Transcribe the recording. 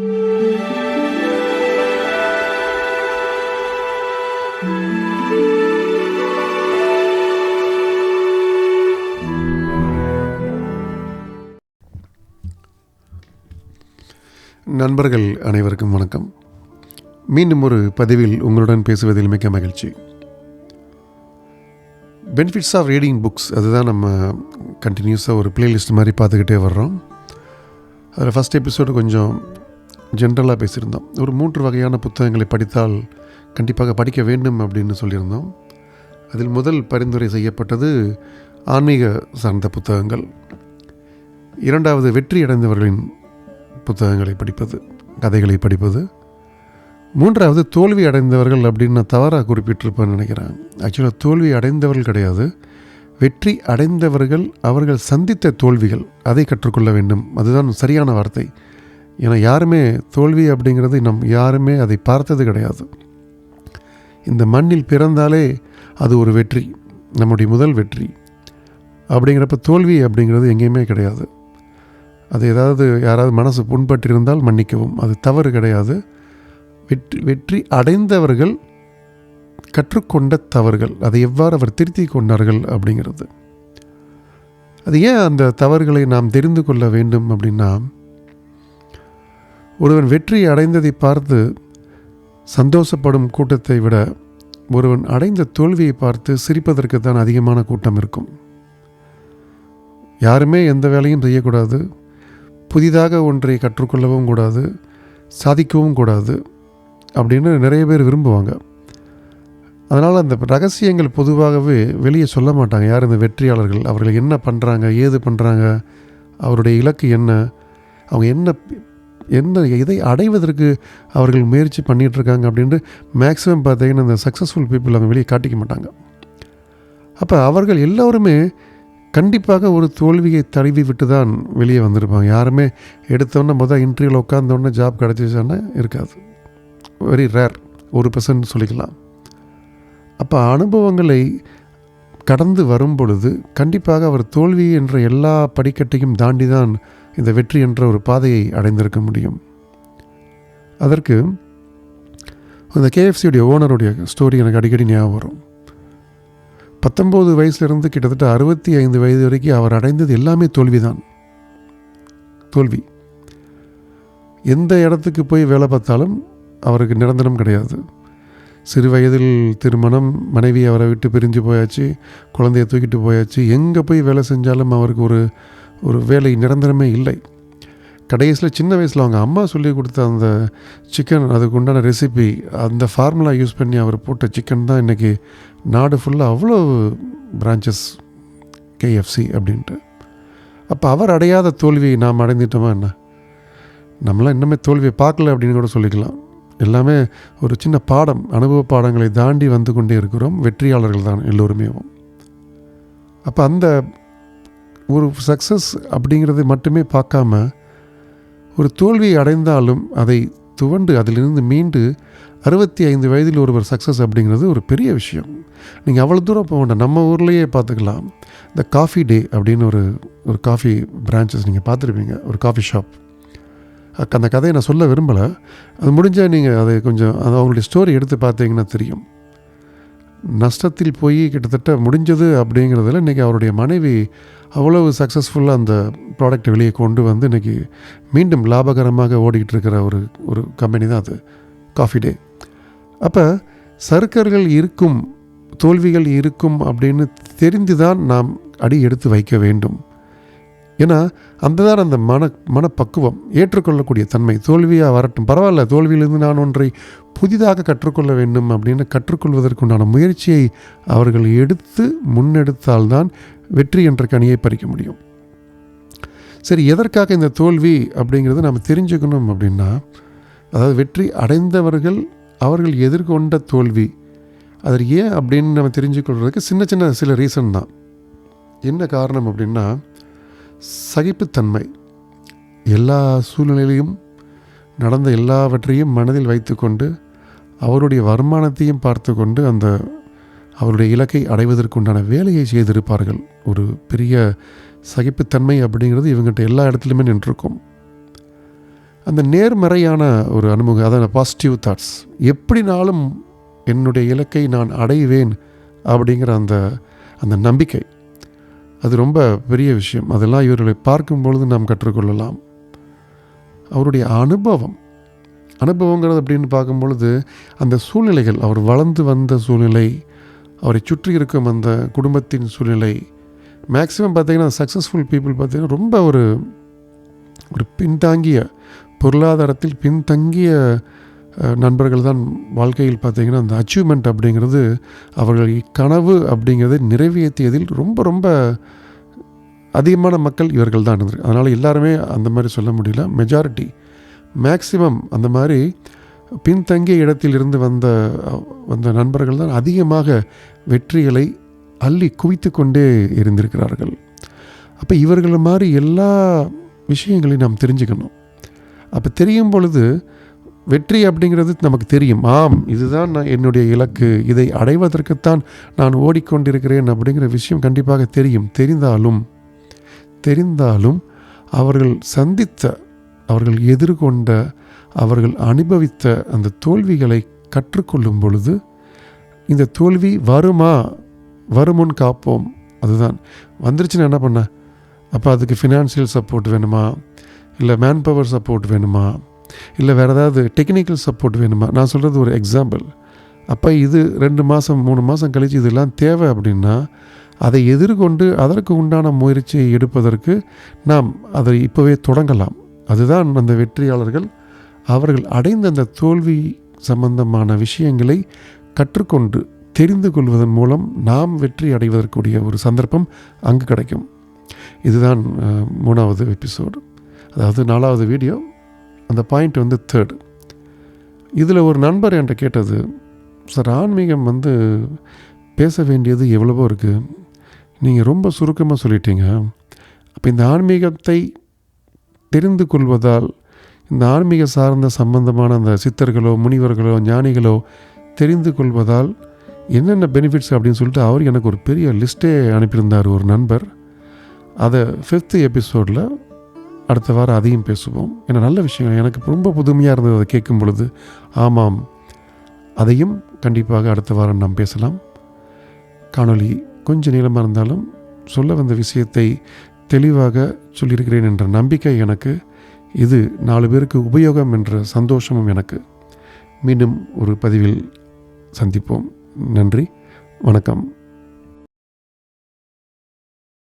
நண்பர்கள் அனைவருக்கும் வணக்கம். மீண்டும் ஒரு பதிவில் உங்களுடன் பேசுவதில் மிக்க மகிழ்ச்சி. பெனிஃபிட்ஸ் ஆஃப் ரீடிங் புக்ஸ் அதுதான் நம்ம கண்டினியூஸாக ஒரு பிளேலிஸ்ட் மாதிரி பார்த்துக்கிட்டே வர்றோம். அதில் ஃபஸ்ட் எபிசோடு கொஞ்சம் ஜென்ரலாக பேசியிருந்தோம். ஒரு மூன்று வகையான புத்தகங்களை படித்தால் கண்டிப்பாக படிக்க வேண்டும் அப்படின்னு சொல்லியிருந்தோம். அதில் முதல் பரிந்துரை செய்யப்பட்டது ஆன்மீக சார்ந்த புத்தகங்கள். இரண்டாவது வெற்றி அடைந்தவர்களின் புத்தகங்களை படிப்பது கதைகளை படிப்பது. மூன்றாவது தோல்வி அடைந்தவர்கள் அப்படின்னு நான் தவறாக குறிப்பிட்டிருப்பேன்னு நினைக்கிறேன். ஆக்சுவலாக தோல்வி அடைந்தவர்கள் கிடையாது. வெற்றி அடைந்தவர்கள் அவர்கள் சந்தித்த தோல்விகள் அதை கற்றுக்கொள்ள வேண்டும். அதுதான் சரியான வார்த்தை. ஏன்னா யாருமே தோல்வி அப்படிங்கிறது நம் யாருமே அதை பார்த்தது கிடையாது. இந்த மண்ணில் பிறந்தாலே அது ஒரு வெற்றி நம்முடைய முதல் வெற்றி. அப்படிங்கிறப்ப தோல்வி அப்படிங்கிறது எங்கேயுமே கிடையாது. அது ஏதாவது யாராவது மனசு புண்பட்டிருந்தால் மன்னிக்கவும். அது தவறு கிடையாது. வெற்றி வெற்றி அடைந்தவர்கள் கற்றுக்கொண்ட தவறுகள் அதை எவ்வாறு அவர் திருத்தி கொண்டார்கள் அப்படிங்கிறது. அது ஏன் அந்த தவறுகளை நாம் தெரிந்து கொள்ள வேண்டும் அப்படின்னா ஒருவன் வெற்றி அடைந்ததை பார்த்து சந்தோஷப்படும் கூட்டத்தை விட ஒருவன் அடைந்த தோல்வியை பார்த்து சிரிப்பதற்கு தான் அதிகமான கூட்டம் இருக்கும். யாருமே எந்த வேலையும் செய்யக்கூடாது. புதிதாக ஒன்றை கற்றுக்கொள்ளவும் கூடாது. சாதிக்கவும் கூடாது அப்படின்னு நிறைய பேர் விரும்புவாங்க. அதனால் அந்த ரகசியங்கள் பொதுவாகவே வெளியே சொல்ல மாட்டாங்க. யார் இந்த வெற்றியாளர்கள்? அவர்கள் என்ன பண்ணுறாங்க ஏது பண்ணுறாங்க அவருடைய இலக்கு என்ன? அவங்க என்ன என்ன இதை அடைவதற்கு அவர்கள் முயற்சி பண்ணிகிட்ருக்காங்க அப்படின்ட்டு மேக்ஸிமம் பார்த்தீங்கன்னா இந்த சக்ஸஸ்ஃபுல் பீப்புள் அவங்க வெளியே காட்டிக்க மாட்டாங்க. அப்போ அவர்கள் எல்லோருமே கண்டிப்பாக ஒரு தோல்வியை தழுவி விட்டு தான் வெளியே வந்திருப்பாங்க. யாருமே எடுத்தோன்னே மொதல் இன்டர்வியூவில் உட்காந்தோடனே ஜாப் கிடச்சிச்சானே இருக்காது. வெரி ரேர் ஒரு பர்சன்ட் சொல்லிக்கலாம். அப்போ அனுபவங்களை கடந்து வரும் பொழுது கண்டிப்பாக அவர் தோல்வி என்ற எல்லா படிக்கட்டையும் தாண்டி தான் இந்த வெற்றி என்ற ஒரு பாதையை அடைந்திருக்க முடியும். அதற்கு அந்த கேஎஃப்சியுடைய ஓனருடைய ஸ்டோரி எனக்கு அடிக்கடி ஞாபகம் வரும். பத்தொம்போது வயசுலேருந்து கிட்டத்தட்ட அறுபத்தி ஐந்து வயது வரைக்கும் அவர் அடைந்தது எல்லாமே தோல்விதான். தோல்வி. எந்த இடத்துக்கு போய் வேலை பார்த்தாலும் அவருக்கு நிரந்தரம் கிடையாது. சிறு வயதில் திருமணம் மனைவி அவரை விட்டு பிரிஞ்சு போயாச்சு குழந்தைய தூக்கிட்டு போயாச்சு எங்கே போய் வேலை செஞ்சாலும் அவருக்கு ஒரு ஒரு வேலை நிரந்தரமே இல்லை. கடைசியில் சின்ன வயசில் அவங்க அம்மா சொல்லி கொடுத்த அந்த சிக்கன் அதுக்கு உண்டான ரெசிபி அந்த ஃபார்முலா யூஸ் பண்ணி அவர் போட்ட சிக்கன் தான் இன்றைக்கி நாடு ஃபுல்லாக அவ்வளோ பிரான்ச்சஸ் கேஎஃப்சி அப்படின்ட்டு. அப்போ அவர் அடையாத தோல்வியை நாம் அடைந்துட்டோமா என்ன? நம்மளாம் இன்னுமே தோல்வியை பார்க்கல அப்படின்னு கூட சொல்லிக்கலாம். எல்லாமே ஒரு சின்ன பாடம் அனுபவ பாடங்களை தாண்டி வந்து கொண்டே இருக்கிறோம். வெற்றியாளர்கள் தான் எல்லோருமே. அப்போ அந்த ஒரு சக்ஸஸ் அப்படிங்கிறது மட்டுமே பார்க்காம ஒரு தோல்வியை அடைந்தாலும் அதை துவண்டு அதிலிருந்து மீண்டு அறுபத்தி ஐந்து வயதில் ஒருவர் சக்ஸஸ் அப்படிங்கிறது ஒரு பெரிய விஷயம். நீங்கள் அவ்வளோ தூரம் போக வேண்டாம். நம்ம ஊர்லேயே பார்த்துக்கலாம். இந்த காஃபி டே அப்படின்னு ஒரு ஒரு காஃபி பிரான்ச்சஸ் நீங்கள் பார்த்துருப்பீங்க. ஒரு காஃபி ஷாப் அந்த கதையை நான் சொல்ல விரும்பலை. அது முடிஞ்சால் நீங்கள் அதை கொஞ்சம் அது அவங்களுடைய ஸ்டோரி எடுத்து பார்த்தீங்கன்னா தெரியும். நஷ்டத்தில் போய் கிட்டத்தட்ட முடிஞ்சது அப்படிங்கிறதுல இன்றைக்கி அவருடைய மனைவி அவ்வளவு சக்ஸஸ்ஃபுல்லாக அந்த ப்ராடக்ட் வெளியே கொண்டு வந்து இன்றைக்கி மீண்டும் லாபகரமாக ஓடிக்கிட்டு இருக்கிற ஒரு ஒரு கம்பெனி தான் அது. காஃபி டே அப்போ சர்க்கர்கள் இருக்கும் தோல்விகள் இருக்கும் அப்படின்னு தெரிந்து தான் நாம் அடி எடுத்து வைக்க வேண்டும். ஏன்னா அந்த தான் அந்த மன மனப்பக்குவம் ஏற்றுக்கொள்ளக்கூடிய தன்மை. தோல்வியாக வரட்டும். பரவாயில்ல தோல்வியிலிருந்து நான் ஒன்றை புதிதாக கற்றுக்கொள்ள வேண்டும் அப்படின்னு கற்றுக்கொள்வதற்குண்டான முயற்சியை அவர்கள் எடுத்து முன்னெடுத்தால்தான் வெற்றி என்ற கனியை பறிக்க முடியும். சரி எதற்காக இந்த தோல்வி அப்படிங்கிறத நம்ம தெரிஞ்சுக்கணும் அப்படின்னா அதாவது வெற்றி அடைந்தவர்கள் அவர்கள் எதிர்கொண்ட தோல்வி. அதில் ஏன் அப்படின்னு நம்ம தெரிஞ்சுக்கொள்கிறதுக்கு சின்ன சின்ன சில ரீசன் தான். என்ன காரணம் அப்படின்னா சகிப்புத்தன்மை. எல்லா சூழ்நிலையிலையும் நடந்த எல்லாவற்றையும் மனதில் வைத்துக்கொண்டு அவருடைய வருமானத்தையும் பார்த்து கொண்டு அந்த அவருடைய இலக்கை அடைவதற்குண்டான வேலையை செய்திருப்பார்கள். ஒரு பெரிய சகிப்புத்தன்மை அப்படிங்கிறது இவங்ககிட்ட எல்லா இடத்துலையுமே நின்றுருக்கும். அந்த நேர்மறையான ஒரு அனுபவம் அதான் பாசிட்டிவ் தாட்ஸ் எப்படினாலும் என்னுடைய இலக்கை நான் அடைவேன் அப்படிங்கிற அந்த அந்த நம்பிக்கை அது ரொம்ப பெரிய விஷயம். அதெல்லாம் இவர்களை பார்க்கும் பொழுது நாம் கற்றுக்கொள்ளலாம். அவருடைய அனுபவம். அனுபவங்கிறது அப்படின்னு பார்க்கும் பொழுது அந்த சூழ்நிலைகள் அவர் வளர்ந்து வந்த சூழ்நிலை அவரை சுற்றி இருக்கும் அந்த குடும்பத்தின் சூழ்நிலை மேக்ஸிமம் பார்த்திங்கன்னா சக்ஸஸ்ஃபுல் பீப்புள் பார்த்திங்கன்னா ரொம்ப ஒரு ஒரு பின்தாங்கிய பொருளாதாரத்தில் பின்தங்கிய நண்பர்கள் தான் வாழ்க்கையில் பார்த்திங்கன்னா அந்த அச்சீவ்மெண்ட் அப்படிங்கிறது அவர்கள் கனவு அப்படிங்கிறத நிறைவேற்றியதில் ரொம்ப ரொம்ப அதிகமான மக்கள் இவர்கள் தான் இருந்தது. அதனால் எல்லாருமே அந்த மாதிரி சொல்ல முடியல. மெஜாரிட்டி மேக்சிமம் அந்த மாதிரி பின்தங்கிய இடத்தில் இருந்து வந்த வந்த நண்பர்கள் தான் அதிகமாக வெற்றிகளை அள்ளி குவித்து கொண்டே இருந்திருக்கிறார்கள். அப்போ இவர்கள் மாதிரி எல்லா விஷயங்களையும் நாம் தெரிஞ்சுக்கணும். அப்போ தெரியும் பொழுது வெற்றி அப்படிங்கிறது நமக்கு தெரியும். ஆம் இதுதான் நான் என்னுடைய இலக்கு. இதை அடைவதற்குத்தான் நான் ஓடிக்கொண்டிருக்கிறேன் அப்படிங்கிற விஷயம் கண்டிப்பாக தெரியும். தெரிந்தாலும் தெரிந்தாலும் அவர்கள் சந்தித்த அவர்கள் எதிர்கொண்ட அவர்கள் அனுபவித்த அந்த தோல்விகளை கற்றுக்கொள்ளும் பொழுது இந்த தோல்வி வருமா? வருமுன் காப்போம். அதுதான். வந்துருச்சுன்னா என்ன பண்ண? அப்போ அதுக்கு ஃபினான்ஷியல் சப்போர்ட் வேணுமா? இல்லை மேன் பவர் சப்போர்ட் வேணுமா? இல்லை வேறு ஏதாவது டெக்னிக்கல் சப்போர்ட் வேணுமா? நான் சொல்கிறது ஒரு எக்ஸாம்பிள் அப்போ இது ரெண்டு மாதம் மூணு மாதம் கழித்து இதெல்லாம் தேவை அப்படின்னா அதை எதிர்கொண்டு அதற்கு உண்டான முயற்சியை எடுப்பதற்கு நாம் அதை இப்போவே தொடங்கலாம். அதுதான் அந்த வெற்றியாளர்கள் அவர்கள் அடைந்த அந்த தோல்வி சம்பந்தமான விஷயங்களை கற்றுக்கொண்டு தெரிந்து கொள்வதன் மூலம் நாம் வெற்றி அடைவதற்குரிய ஒரு சந்தர்ப்பம் அங்கு கிடைக்கும். இதுதான் மூணாவது எபிசோடு அதாவது நாலாவது வீடியோ அந்த பாயிண்ட் வந்து தேர்டு இதில் ஒரு நண்பர் என்கிட்ட கேட்டது சார் ஆன்மீகம் வந்து பேச வேண்டியது எவ்வளவோ இருக்குது நீங்கள் ரொம்ப சுருக்கமாக சொல்லிட்டீங்க. அப்போ இந்த ஆன்மீகத்தை தெரிந்து கொள்வதால் இந்த ஆன்மீக சார்ந்த சம்பந்தமான அந்த சித்தர்களோ முனிவர்களோ ஞானிகளோ தெரிந்து கொள்வதால் என்னென்ன பெனிஃபிட்ஸ் அப்படின்னு சொல்லிட்டு அவர் எனக்கு ஒரு பெரிய லிஸ்ட்டே அனுப்பியிருந்தார் ஒரு நண்பர். அதை ஃபிஃப்த்து எபிசோடில் அடுத்த வாரம் அதையும் பேசுவோம். ஏன்னா நல்ல விஷயம் எனக்கு ரொம்ப புதுமையாக இருந்தது அதை கேட்கும் பொழுது ஆமாம் அதையும் கண்டிப்பாக அடுத்த வாரம் நாம் பேசலாம். காணொளி கொஞ்சம் நீளமாக இருந்தாலும் சொல்ல வந்த விஷயத்தை தெளிவாக சொல்லியிருக்கிறேன் என்ற நம்பிக்கை எனக்கு. இது நாலு பேருக்கு உபயோகம் என்ற சந்தோஷமும் எனக்கு. மீண்டும் ஒரு பதிவில் சந்திப்போம். நன்றி. வணக்கம்.